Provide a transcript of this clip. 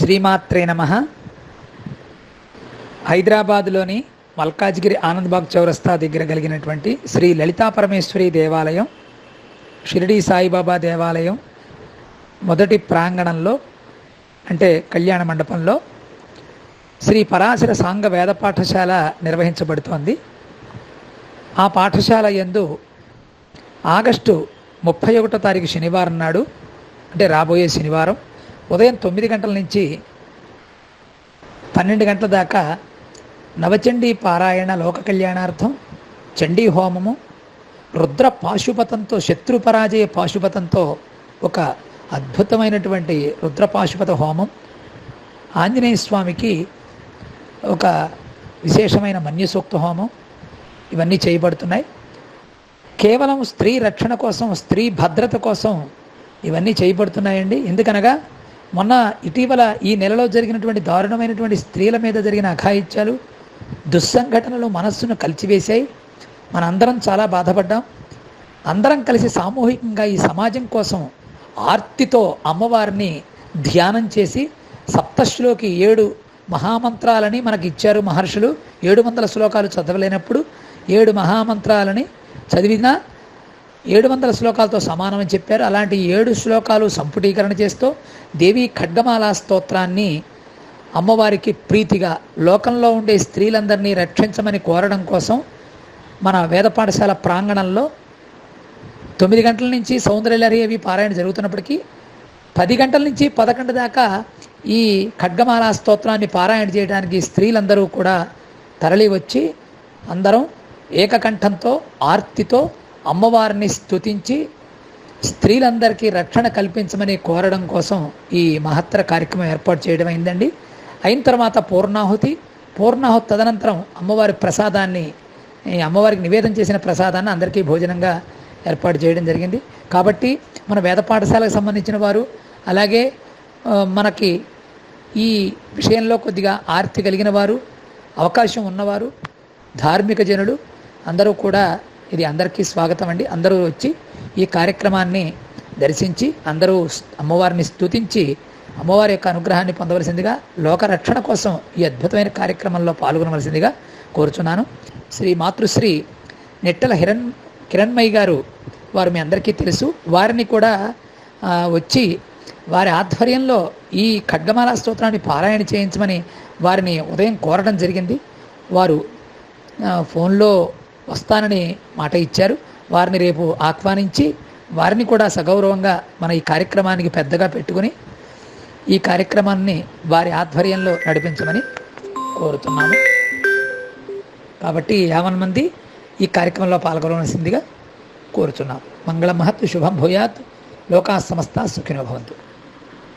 శ్రీమాత్రే నమ. హైదరాబాదులోని మల్కాజ్గిరి ఆనందబాగ్ చౌరస్తా దగ్గర కలిగినటువంటి శ్రీ లలితా పరమేశ్వరి దేవాలయం షిరిడి సాయిబాబా దేవాలయం మొదటి ప్రాంగణంలో అంటే కళ్యాణ మండపంలో శ్రీ పరాశర సాంగ వేద పాఠశాల నిర్వహించబడుతోంది. ఆ పాఠశాల యందు ఆగస్టు ముప్పై ఒకటో తారీఖు శనివారం నాడు అంటే రాబోయే శనివారం ఉదయం తొమ్మిది గంటల నుంచి పన్నెండు గంటల దాకా నవచండీ పారాయణ లోక కళ్యాణార్థం చండీ హోమము రుద్ర పాశుపతంతో శత్రు పరాజయ పాశుపతంతో ఒక అద్భుతమైనటువంటి రుద్ర పాశుపత హోమం. ఆంజనేయ స్వామికి ఒక విశేషమైన మన్యసూక్త హోమం. ఇవన్నీ చేయబడుతున్నాయి. కేవలం స్త్రీ రక్షణ కోసం స్త్రీ భద్రత కోసం ఇవన్నీ చేయబడుతున్నాయండి. ఎందుకనగా మొన్న ఇటీవల ఈ నెలలో జరిగినటువంటి దారుణమైనటువంటి స్త్రీల మీద జరిగిన అఘాయిత్యాలు దుస్సంఘటనలు మనస్సును కలిచివేశాయి. మనందరం చాలా బాధపడ్డాం. అందరం కలిసి సామూహికంగా ఈ సమాజం కోసం ఆర్తితో అమ్మవారిని ధ్యానం చేసి సప్తశ్లోకి ఏడు మహామంత్రాలని మనకి ఇచ్చారు మహర్షులు. ఏడు వందల శ్లోకాలు చదవలేనప్పుడు ఏడు మహామంత్రాలని చదివినా ఏడు వందల శ్లోకాలతో సమానమని చెప్పారు. అలాంటి ఏడు శ్లోకాలు సంపుటీకరణ చేస్తూ దేవి ఖడ్గమాలా స్తోత్రాన్ని అమ్మవారికి ప్రీతిగా లోకంలో ఉండే స్త్రీలందరినీ రక్షించమని కోరడం కోసం మన వేద పాఠశాల ప్రాంగణంలో తొమ్మిది గంటల నుంచి సౌందర్యలహరి అవి పారాయణ జరుగుతున్నప్పటికీ పది గంటల నుంచి పదకొండు దాకా ఈ ఖడ్గమాలా స్తోత్రాన్ని పారాయణ చేయడానికి స్త్రీలందరూ కూడా తరలి వచ్చి అందరం ఏకకంఠంతో ఆర్తితో అమ్మవారిని స్తుతించి స్త్రీలందరికీ రక్షణ కల్పించమని కోరడం కోసం ఈ మహత్తర కార్యక్రమం ఏర్పాటు చేయడం అయిందండి. అయిన తర్వాత పూర్ణాహుతి. పూర్ణాహుతి తదనంతరం అమ్మవారి ప్రసాదాన్ని అమ్మవారికి నివేదన చేసిన ప్రసాదాన్ని అందరికీ భోజనంగా ఏర్పాటు చేయడం జరిగింది. కాబట్టి మన వేద పాఠశాలకు సంబంధించిన వారు అలాగే మనకి ఈ విషయంలో కొద్దిగా ఆర్తి కలిగిన వారు అవకాశం ఉన్నవారు ధార్మిక జనులు అందరూ కూడా ఇది అందరికీ స్వాగతం అండి. అందరూ వచ్చి ఈ కార్యక్రమాన్ని దర్శించి అందరూ అమ్మవారిని స్తుతించి అమ్మవారి యొక్క అనుగ్రహాన్ని పొందవలసిందిగా లోక రక్షణ కోసం ఈ అద్భుతమైన కార్యక్రమంలో పాల్గొనవలసిందిగా కోరుచున్నాను. శ్రీ మాతృశ్రీ నెట్టల హిరణ్ కిరణ్మయ్య గారు వారు మీ అందరికీ తెలుసు. వారిని కూడా వచ్చి వారి ఆధ్వర్యంలో ఈ ఖడ్గమాల స్తోత్రాన్ని పారాయణ చేయించమని వారిని ఉదయం కోరడం జరిగింది. వారు ఫోన్లో వస్తానని మాట ఇచ్చారు. వారిని రేపు ఆహ్వానించి వారిని కూడా సగౌరవంగా మన ఈ కార్యక్రమానికి పెద్దగా పెట్టుకుని ఈ కార్యక్రమాన్ని వారి ఆధ్వర్యంలో నడిపించమని కోరుతున్నాము. కాబట్టి యావన్ మంది ఈ కార్యక్రమంలో పాల్గొనవలసిందిగా కోరుచున్నాం మంగళ మహత్ శుభం భూయాత్. లోకా సమస్త సుఖినో భవంతు.